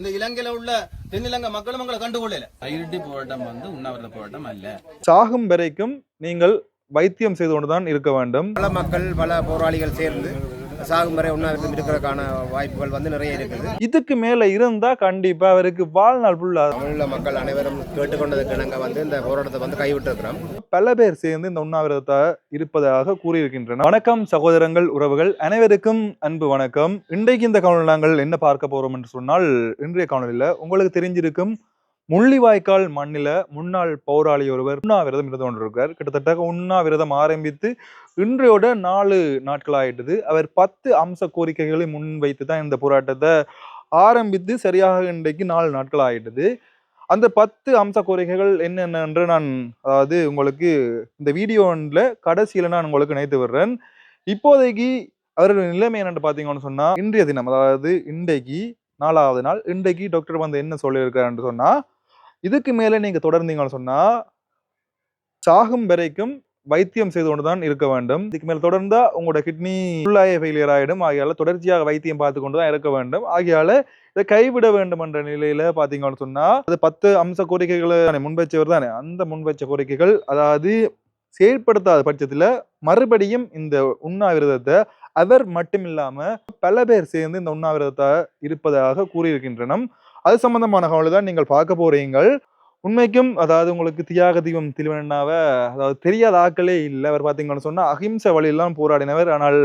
இந்த இலங்கையில உள்ள தென்னிலங்கை மக்களும் உங்களை கண்டுகொள்ளல. கையெழுத்து போராட்டம் வந்து உண்ணாவிரத போராட்டம் அல்ல. சாகும் வரைக்கும் நீங்கள் வைத்தியம் செய்து கொண்டுதான் இருக்க வேண்டும். பல மக்கள் பல போராளிகள் சேர்ந்து சாகும் வரை உண்ணாவிரதம் இருக்கிறதுக்கான வாய்ப்புகள் வந்து நிறைய இருக்குது. இதுக்கு மேல இருந்தா கண்டிப்பா அவருக்கு வாழ்நாள் ஃபுல்லா தமிழீழ மக்கள் அனைவரும் கேட்டுக்கொண்டதுக்கு நாங்கள் வந்து இந்த போராட்டத்தை வந்து கைவிட்டு இருக்கிறோம் பல பேர் சேர்ந்து இந்த உண்ணாவிரதத்தை இருப்பதாக கூறியிருக்கின்றனர். வணக்கம் சகோதரங்கள் உறவுகள் அனைவருக்கும் அன்பு வணக்கம். இன்றைக்கு இந்த காணொலி நாங்கள் என்ன பார்க்க போறோம் என்று சொன்னால் இன்றைய காணொலியில உங்களுக்கு தெரிஞ்சிருக்கும் முள்ளிவாய்க்கால் மண்ணில முன்னாள் போராளி ஒருவர் உண்ணாவிரதம் இருந்து கொண்டிருக்கிறார். கிட்டத்தட்ட உண்ணாவிரதம் ஆரம்பித்து இன்றையோட நாலு நாட்கள் ஆயிட்டது. அவர் பத்து அம்ச கோரிக்கைகளை முன்வைத்து தான் இந்த போராட்டத்தை ஆரம்பித்து சரியாக இன்றைக்கு நாலு நாட்கள் ஆயிட்டது. அந்த பத்து அம்ச கோரிக்கைகள் என்னென்ன என்று நான் அதாவது உங்களுக்கு இந்த வீடியோவில் கடைசியில் நான் உங்களுக்கு நினைத்து விடுறேன். இப்போதைக்கு அவரோட நிலைமை என்னென்று பார்த்தீங்கன்னு சொன்னால் இன்றைய தினம் அதாவது இன்றைக்கு நாலாவது நாள் இன்றைக்கு டாக்டர் வந்து என்ன சொல்லியிருக்காருன்னு சொன்னால் இதுக்கு மேலே நீங்கள் தொடர்ந்தீங்கன்னு சொன்னால் சாகும் வரைக்கும் வைத்தியம் செய்து கொண்டு தான் இருக்க வேண்டும். இதுக்கு மேல் தொடர்ந்தா உங்களோட கிட்னி உள்ளாய ஃபெயிலியர் ஆயிடும். ஆகியால தொடர்ச்சியாக வைத்தியம் பார்த்து கொண்டு தான் இருக்க வேண்டும். ஆகியால இதை கைவிட வேண்டும் என்ற நிலையில பாத்தீங்கன்னு சொன்னா அது பத்து அம்ச கோரிக்கைகளை தானே முன்வைச்சவர் தானே. அந்த முன்வைச்ச கோரிக்கைகள் அதாவது செயல்படுத்தாத பட்சத்துல மறுபடியும் இந்த உண்ணாவிரதத்தை அவர் மட்டுமில்லாம பல பேர் சேர்ந்து இந்த உண்ணாவிரதத்தை இருப்பதாக கூறியிருக்கின்றனர் அது சம்பந்தமான கவலை தான் நீங்கள் பார்க்க போறீங்கள். உண்மைக்கும் அதாவது உங்களுக்கு தியாக தீபம் திருவண்ணாவை அதாவது தெரியாத ஆக்களே இல்லை. அவர் பார்த்தீங்கன்னு சொன்னால் அகிம்சை வழியெல்லாம் போராடினவர். ஆனால்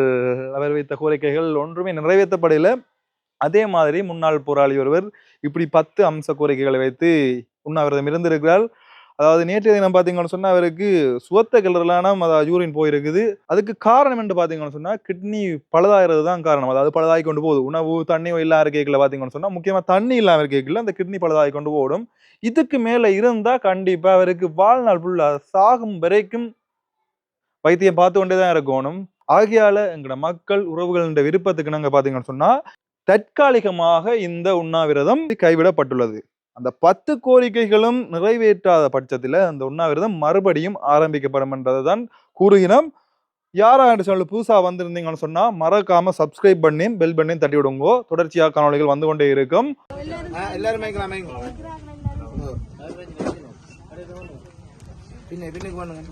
அவர் வைத்த கோரிக்கைகள் ஒன்றுமே நிறைவேற்றப்படல. அதே மாதிரி முன்னாள் போராளி ஒருவர் இப்படி பத்து அம்ச கோரிக்கைகளை வைத்து உண்ணாவிரதம் இருந்திருக்கிறார். அதாவது நேற்றைய தினம் பார்த்தீங்கன்னு சொன்னால் அவருக்கு சுவத்த கிளறலான அதாவது யூரின் போயிருக்குது. அதுக்கு காரணம் என்று பார்த்தீங்கன்னு சொன்னால் கிட்னி பழுதாகிறது தான் காரணம். அதாவது பழுதாகி கொண்டு போகுது. உணவு தண்ணி இல்லாத கேட்கல பார்த்தீங்கன்னு சொன்னால் முக்கியமாக தண்ணி இல்லாமல் கேட்கல அந்த கிட்னி பழுதாகி கொண்டு போடும் இதுக்கு மேலே இருந்தால் கண்டிப்பாக அவருக்கு வாழ்நாள் ஃபுல்லாக சாகும் வரைக்கும் வைத்தியம் பார்த்து கொண்டே தான் இருக்கணும். ஆகையால் எங்களோட மக்கள் உறவுகள் என்ற விருப்பத்துக்கு நாங்கள் பார்த்தீங்கன்னு சொன்னால் தற்காலிகமாக இந்த உண்ணாவிரதம் கைவிடப்பட்டுள்ளது. அந்த பத்து கோரிக்கைகளும் நிறைவேற்றாத பட்சத்துல அந்த உண்ணாவிரதம் மறுபடியும் ஆரம்பிக்கப்படும் என்றதை தான் கூறுகிறோம் யாரா என்று சொல்லி புதுசா வந்திருந்தீங்கன்னு சொன்னா மறக்காம சப்ஸ்கிரைப் பண்ணி பெல் பண்ணி தட்டி விடுங்கோ தொடர்ச்சியாக காணொளிகள் வந்து கொண்டே இருக்கும். பின்ன பின்னுக்கு பண்ணுங்க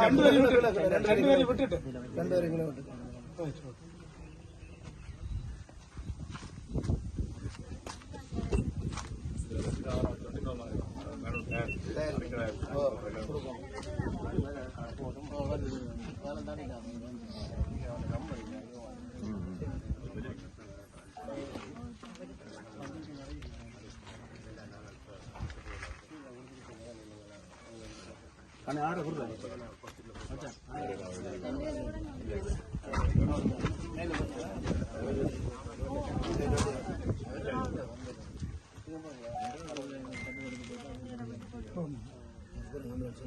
ரெண்டு வரைக்கும் விட்டு எல்லாத்தையும் பண்ணுறதுக்கான இதில் வந்தால் கூட உறுதிப்படுத்துறதுக்காக சில பேர் சொல்லி வந்தாங்க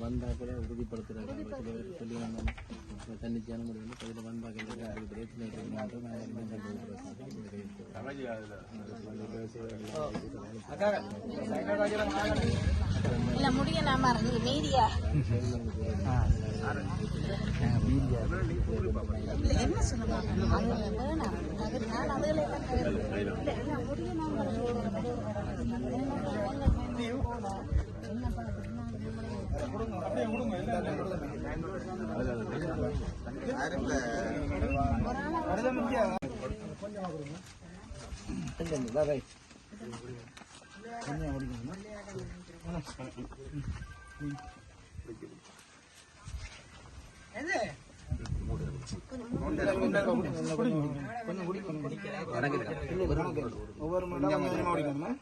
வந்தால் அதுக்கு பிரச்சனை இருக்குன்னு உறுதிப்படுத்துறாங்க சொல்லி வந்தாங்க முடிய நான் மறந்து. மீதியா இல்ல, என்ன சொல்லுங்க அது வேணாம். அது ஒவ்வொரு மணி நேரம்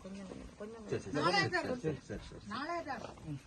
சரி சரி சரி சரி சரி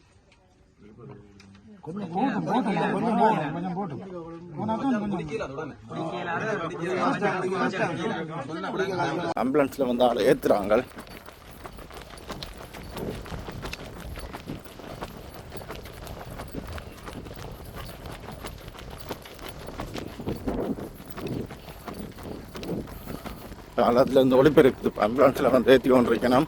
கொஞ்சம் ஆம்புலன்ஸில் வந்து ஆள் ஏற்றுறாங்க அதில் இருந்து ஒளிபெருக்கு ஆம்புலன்ஸில் வந்து ஏற்றி கொண்டிருக்கணும்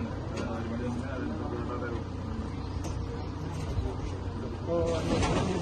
Gracias.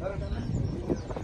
Gracias.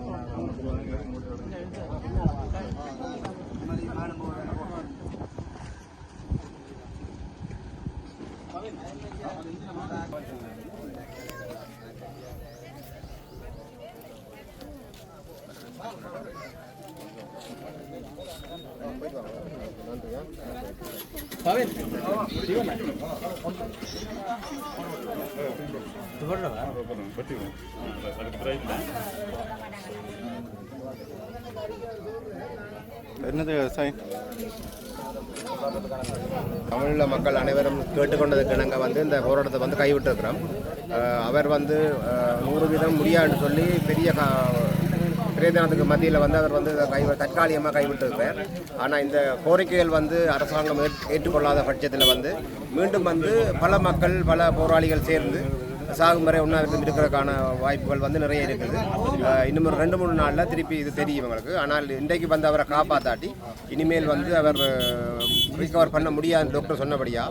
பவன் சிவன் போடுறவா அதுக்கு பிறகு என்னது விவசாயம்? தமிழில் மக்கள் அனைவரும் கேட்டுக்கொண்டதுக்கு நாங்கள் வந்து இந்த போராட்டத்தை வந்து கைவிட்டிருக்கிறோம். அவர் வந்து நூறு வீதம் முடியாதுன்னு சொல்லி பெரிய கா- பிரேதனத்துக்கு மத்தியில் வந்து அவர் வந்து கை தற்காலிகமாக கைவிட்டிருக்கிறார். ஆனால் இந்த கோரிக்கைகள் வந்து அரசாங்கம் ஏற்- ஏற்றுக்கொள்ளாத பட்சத்தில் வந்து மீண்டும் வந்து பல மக்கள் பல போராளிகள் சேர்ந்து சாகும் வரை உண்ணாவிரதம் இருக்கிறதுக்கான வாய்ப்புகள் வந்து நிறைய இருக்குது. இன்னும் ஒரு ரெண்டு மூணு நாளில் திருப்பி இது தெரியும் எங்களுக்கு ஆனால் இன்றைக்கு வந்து அவரை காப்பாத்தாட்டி இனிமேல் வந்து அவர் ரிகவர் பண்ண முடியாது டாக்டர் சொன்னபடியா.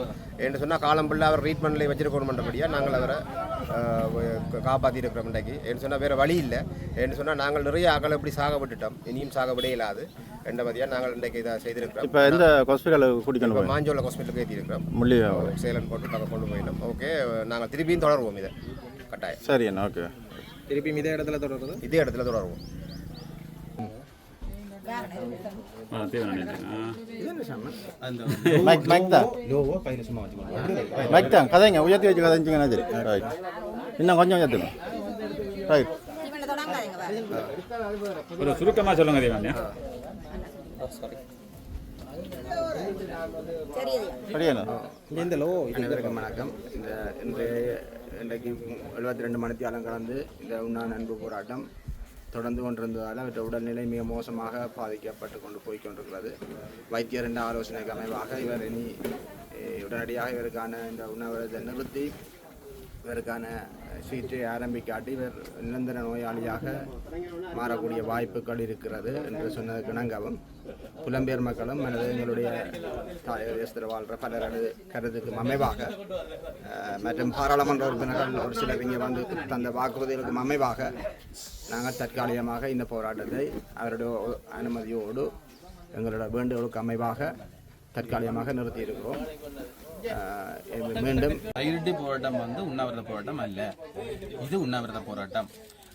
என்று சொன்னால் காலம் ஃபுல்லாக அவர் ட்ரீட்மெண்ட்ல வச்சிருக்கணும்ன்றபடியா நாங்கள் அவரை காப்பாற்றி இருக்கிறோம் இன்றைக்கு என்று சொன்னால் வேறு வழி இல்லை. என்று சொன்னால் நாங்கள் நிறைய அகல இப்படி சாக விட்டுட்டோம். இனியும் சாக விட இயலாது என்றபடியாக நாங்கள் இன்றைக்கு இதை செய்திருக்கிறோம். இப்போ எந்த இப்போ போய் மாஞ்சோல ஹாஸ்பிட்டலுக்கு ஏற்றிருக்கிறோம் முள்ளி சேலன் போட்டு பக்கம் கொண்டு போயிடும் ஓகே நாங்கள் திருப்பியும் தொடருவோம் இதை. கட்டாயம். சரி ஓகே திருப்பி இதே இடத்துல தொடர்றது? இதே இடத்துல தொடருவோம். மைக் மைக் தான் மைக் கதைங்க உயர்த்தி வச்சு கதைச்சிங்கன்னா சரி ரைட் இன்னும் கொஞ்சம் உயர்த்துங்க ரைட் ஒரு சுருக்கமாக சொல்லுங்க தேவானியா இந்த லோ அனைவருக்கும் வணக்கம் இந்த இன்றைய இன்றைக்கு எழுபத்தி ரெண்டு மணித்தியாலம் கலந்து இந்த உண்ணா அன்பு போராட்டம் தொடர்ந்து கொண்டிருந்ததால் அவற்றை உடல்நிலை மிக மோசமாக பாதிக்கப்பட்டு கொண்டு போய் கொண்டிருக்கிறது வைத்தியரின் ஆலோசனைக்கு அமைவாக இவர் இனி உடனடியாக இவருக்கான இந்த உண்ணாவிரதத்தை நிறுத்தி இவருக்கான சிகிச்சை ஆரம்பிக்காட்டி இவர் நிரந்தர நோயாளியாக மாறக்கூடிய வாய்ப்புகள் இருக்கிறது என்று சொன்னதுக்கு இணங்கவும் புலம்பெயர் மக்களும் எனது எங்களுடைய தேசத்தில் வாழ்கிற பலரது கருத்துக்கும் அமைவாக மற்றும் பாராளுமன்ற உறுப்பினர்கள் ஒரு சிலர் இங்கே வந்து தந்த வாக்குறுதிகளுக்கும் அமைவாக நாங்கள் தற்காலிகமாக இந்த போராட்டத்தை அவருடைய அனுமதியோடு எங்களோட வேண்டுகோளுக்கு அமைவாக தற்காலிகமாக நிறுத்தியிருக்கிறோம். மீண்டும் தையிட்டி போராட்டம் வந்து உண்ணாவிரத போராட்டம் அல்ல. இது உண்ணாவிரத போராட்டம்.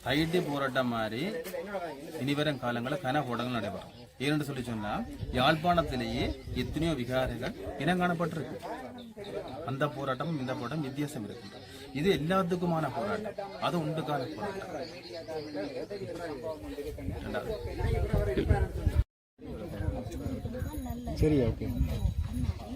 தையிட்டி போராட்டம் மாதிரி இனிவரும் காலங்களில் கன போராட்டங்கள் நடைபெறும். ஏன்னு சொல்லி சொன்னா யாழ்ப்பாணத்திலேயே எத்தனையோ விகாரைகள் இனம் காணப்பட்டிருக்கு அந்த போராட்டமும் இந்த போராட்டம் வித்தியாசம் இருக்கு இது எல்லாத்துக்குமான போராட்டம். அது உண்டுக்கான போராட்டம். சரி ஓகே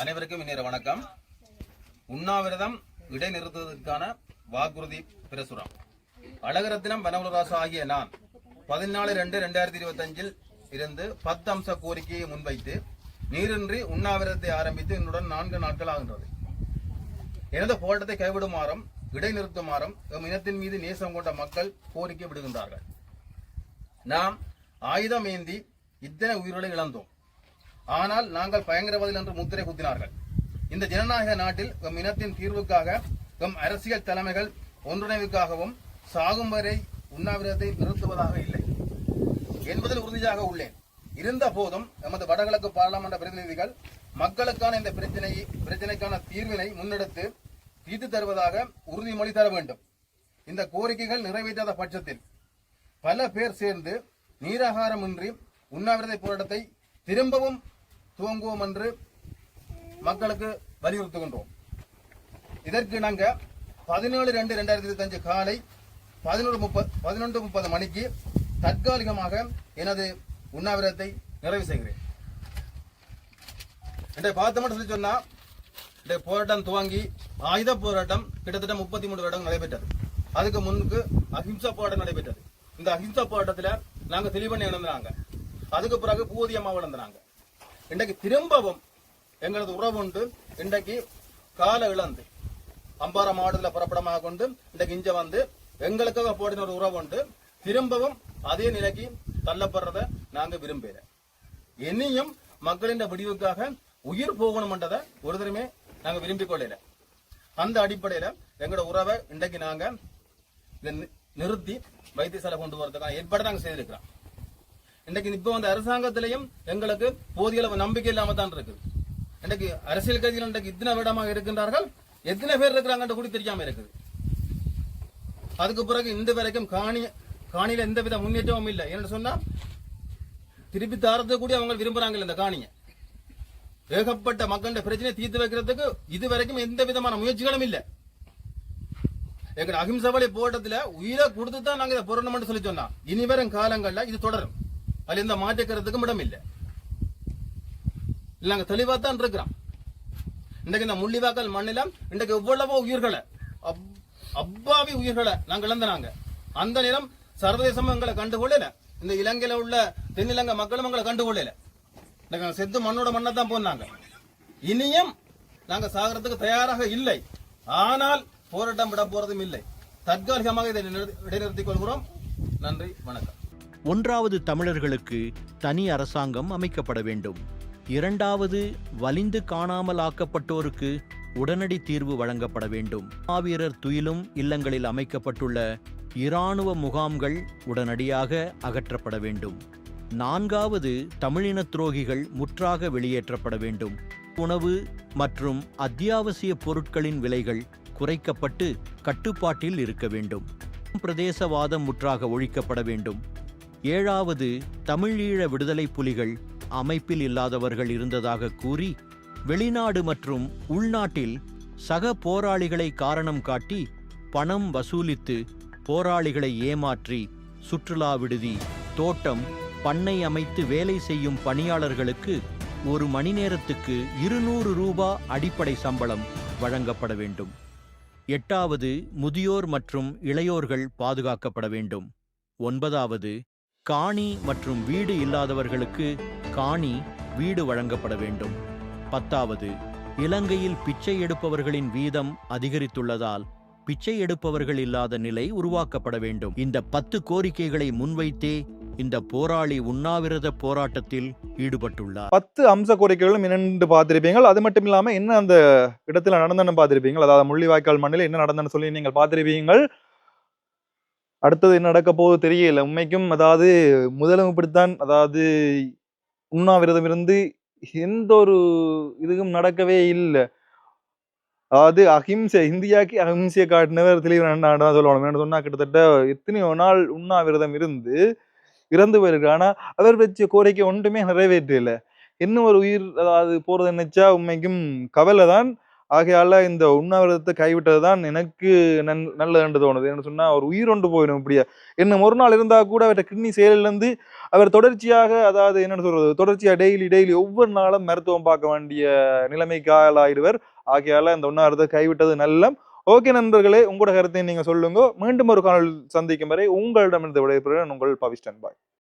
அனைவருக்கும் இன்னொரு வணக்கம். உண்ணாவிரதம் இடைநிறுத்துவதற்கான வாக்குறுதி பிரசுரம். அழகரத்தினம் வனவலராசு ஆகிய நான் பதினாலு ரெண்டு ரெண்டாயிரத்தி இருபத்தஞ்சில் இருந்து பத்து அம்ச கோரிக்கையை முன்வைத்து நீரின்றி உண்ணாவிரதத்தை ஆரம்பித்து என்னுடன் நான்கு நாட்கள் ஆகின்றது. எனது போராட்டத்தை கைவிடுமாறும் இடைநிறுத்துமாறும் எம் இனத்தின் மீது நேசம் கொண்ட மக்கள் கோரிக்கை விடுகின்றார்கள். நாம் ஆயுதம் ஏந்தி இத்தனை உயிர்களை இழந்தோம். ஆனால் நாங்கள் பயங்கரவாதிகள் என்று முத்திரை குத்தினார்கள். இந்த ஜனநாயக நாட்டில் எம் இனத்தின் தீர்வுக்காக எம் அரசியல் தலைமைகள் ஒன்றிணைவுக்காகவும் சாகும் வரை உண்ணாவிரதத்தை நிறுத்துவதாக இல்லை. என்பதில் உறுதியாக உள்ளேன். இருந்த போதும் எமது வடகிழக்கு பாராளுமன்ற பிரதிநிதிகள் மக்களுக்கான இந்த பிரச்சனை பிரச்சனைக்கான தீர்வினை முன்னெடுத்து தீர்த்து தருவதாக உறுதிமொழி தர வேண்டும். இந்த கோரிக்கைகள் நிறைவேற்றாத பட்சத்தில் பல பேர் சேர்ந்து நீராகாரமின்றி உண்ணாவிரத போராட்டத்தை திரும்பவும் துவங்குவோம் என்று மக்களுக்கு வலியுறுத்துகின்றோம். இதற்கு நாங்கள் பதினேழு ரெண்டு ரெண்டாயிரத்தி இருபத்தஞ்சு காலை பதினொரு முப்பது பதினொன்று முப்பது மணிக்கு தற்காலிகமாக எனது உண்ணாவிரதத்தை நிறைவு செய்கிறேன். என்னை பார்த்த மட்டும் சொல்லி சொன்னால் இன்றைய போராட்டம் துவங்கி ஆயுத போராட்டம் கிட்டத்தட்ட முப்பத்தி மூணு வருடம் நடைபெற்றது. அதுக்கு முன்னுக்கு அஹிம்சா போராட்டம் நடைபெற்றது. இந்த அஹிம்சா போராட்டத்தில் நாங்கள் தெளிவண்ணி இழந்தாங்க அதுக்கு பிறகு பூதியம்மா இழந்தாங்க இன்றைக்கு திரும்பவும் எங்களது உறவு உண்டு இன்றைக்கு கால இழந்து அம்பாறை மாவட்டத்தில் புறப்படமாக கொண்டு இன்றைக்கு இஞ்ச வந்து எங்களுக்காக போடின ஒரு உறவு உண்டு திரும்பவும் அதே நிலைக்கு தள்ளப்படுறத நாங்க விரும்பல இனியும் மக்களின் விடிவுக்காக உயிர் போகணும்ன்றதை ஒரு தரமே நாங்க விரும்பிக் கொள்ளல. அந்த அடிப்படையில எங்களோட உறவை இன்றைக்கு நாங்க நி- நிறுத்தி வைத்தியசாலை கொண்டு வரதுக்கான ஏற்பாடு நாங்க செய்திருக்கிறோம். இன்றைக்கு இப்ப வந்து அரசாங்கத்திலையும் எங்களுக்கு போதிய அளவு நம்பிக்கை இல்லாம தான் இருக்கு. இன்றைக்கு அரசியல் கட்சிகள் இன்றைக்கு இத்தனை விடமாக இருக்கின்றார்கள் எத்தனை பேர் இருக்கிறாங்கன்ற கூட தெரியாம இருக்குது. அதுக்கு பிறகு இந்த வரைக்கும் காணி காணியில எந்த வித முன்னேற்றமும் இல்லை. என்ன சொன்னா திருப்பி தாரது கூட அவங்க விரும்புறாங்க இந்த காணியை. ஏகப்பட்ட மக்களோட பிரச்சனை தீர்த்து வைக்கிறதுக்கு இது வரைக்கும் எந்த விதமான முயற்சிகளும் இல்லை. எங்க அகிம்சை வழி உயிரை கொடுத்து தான் நாங்க இதை போராடணும்னு சொல்லி சொன்னா. இனி வரும் காலங்கள்ல இது தொடரும். அதுல எந்த மாற்றிக்கிறதுக்கும் இடம் இல்லை இல்ல நாங்க தெளிவா தான் இருக்கிறோம் இன்றைக்கு இந்த முள்ளிவாக்கல் மண்ணிலம் இன்றைக்கு எவ்வளவோ உயிர்களை அப்- அப்பாவி உயிர்களை நாங்க இழந்தனாங்க. அந்த நிலம் சர்வதேசமும் எங்களை கண்டுகொள்ளல. இந்த இலங்கையில உள்ள தென்னிலங்கை மக்களும் எங்களை கண்டுகொள்ளல. நாங்க செத்து மண்ணோட மண்ணை தான் போனாங்க. இனியும் நாங்க சாகறதுக்கு தயாராக இல்லை. ஆனால் போராட்டம் விட போறதும் இல்லை. தற்காலிகமாக இதை நிறு- இடைநிறுத்திக் கொள்கிறோம். நன்றி வணக்கம். ஒன்றாவது தமிழர்களுக்கு தனி அரசாங்கம் அமைக்கப்பட வேண்டும். இரண்டாவது வலிந்து காணாமல் ஆக்கப்பட்டோருக்கு உடனடி தீர்வு வழங்கப்பட வேண்டும். மாவீரர் துயிலும் இல்லங்களில் அமைக்கப்பட்டுள்ள இராணுவ முகாம்கள் உடனடியாக அகற்றப்பட வேண்டும். நான்காவது தமிழின துரோகிகள் முற்றாக வெளியேற்றப்பட வேண்டும். உணவு மற்றும் அத்தியாவசிய பொருட்களின் விலைகள் குறைக்கப்பட்டு கட்டுப்பாட்டில் இருக்க வேண்டும். பிரதேசவாதம் முற்றாக ஒழிக்கப்பட வேண்டும். ஏழாவது தமிழீழ விடுதலை புலிகள் அமைப்பில் இல்லாதவர்கள் இருந்ததாக கூறி வெளிநாடு மற்றும் உள்நாட்டில் சக போராளிகளை காரணம் காட்டி பணம் வசூலித்து போராளிகளை ஏமாற்றி சுற்றுலா விடுதி தோட்டம் பண்ணை அமைத்து வேலை செய்யும் பணியாளர்களுக்கு ஒரு மணி நேரத்துக்கு இருநூறு ரூபா அடிப்படை சம்பளம் வழங்கப்பட வேண்டும். எட்டாவது முதியோர் மற்றும் இளையோர்கள் பாதுகாக்கப்பட வேண்டும். ஒன்பதாவது காணி மற்றும் வீடு இல்லாதவர்களுக்கு காணி வீடு வழங்கப்பட வேண்டும். பத்தாவது இலங்கையில் பிச்சை எடுப்பவர்களின் வீதம் அதிகரித்துள்ளதால் பிச்சை எடுப்பவர்கள் இல்லாத நிலை உருவாக்கப்பட வேண்டும். இந்த பத்து கோரிக்கைகளை முன்வைத்தே இந்த போராளி உண்ணாவிரத போராட்டத்தில் ஈடுபட்டுள்ளார். பத்து அம்ச கோரிக்கைகளும் என்னென்று பார்த்திருப்பீங்க அது மட்டும் இல்லாமல் என்ன அந்த இடத்துல நடந்தன்னு பார்த்திருப்பீங்க அதாவது முள்ளிவாய்க்கால் மண்ணில் என்ன நடந்தன்னு சொல்லி நீங்கள் பார்த்திருப்பீங்கள் அடுத்தது என்ன நடக்க போகுது தெரியல. உண்மைக்கும் அதாவது முதலும் இப்படித்தான். அதாவது உண்ணாவிரதம் இருந்து எந்த ஒரு இதுக்கும் நடக்கவே இல்லை. அதாவது அஹிம்சை இந்தியாவுக்கு அஹிம்சையை காட்டினவர் தெளிவான தான் சொல்லணும். என்ன சொன்னா கிட்டத்தட்ட எத்தனையோ நாள் உண்ணாவிரதம் இருந்து இறந்து போயிருக்கு ஆனா அவர் வச்ச கோரிக்கை ஒன்றுமே நிறைவேற்றல. இன்னும் ஒரு உயிர் அதாவது போறது நினைச்சா உண்மைக்கும் கவலை தான் ஆகையால இந்த உண்ணாவிரதத்தை கைவிட்டது தான் எனக்கு நன் நல்லதுன்னு தோணுது. என்ன சொன்னா அவர் உயிர் ஒன்று போயிடும் இப்படியா. என்ன ஒரு நாள் இருந்தா கூட அவர்கிட்ட கிட்னி செயலிலிருந்து அவர் தொடர்ச்சியாக அதாவது என்னன்னு சொல்றது தொடர்ச்சியா டெய்லி டெய்லி ஒவ்வொரு நாளும் மருத்துவம் பார்க்க வேண்டிய நிலைமைக்கு ஆளாயிடுவர். ஆகையால இந்த உண்ணாவிரதத்தை கைவிட்டது நல்லம். ஓகே நண்பர்களே உங்களோட கருத்தை நீங்க சொல்லுங்க. மீண்டும் ஒரு காணொளி சந்திக்கும் வரை உங்களிடமிருந்து விடைபெறுகிறேன். உங்கள் பவிஷ்டன் பாய்.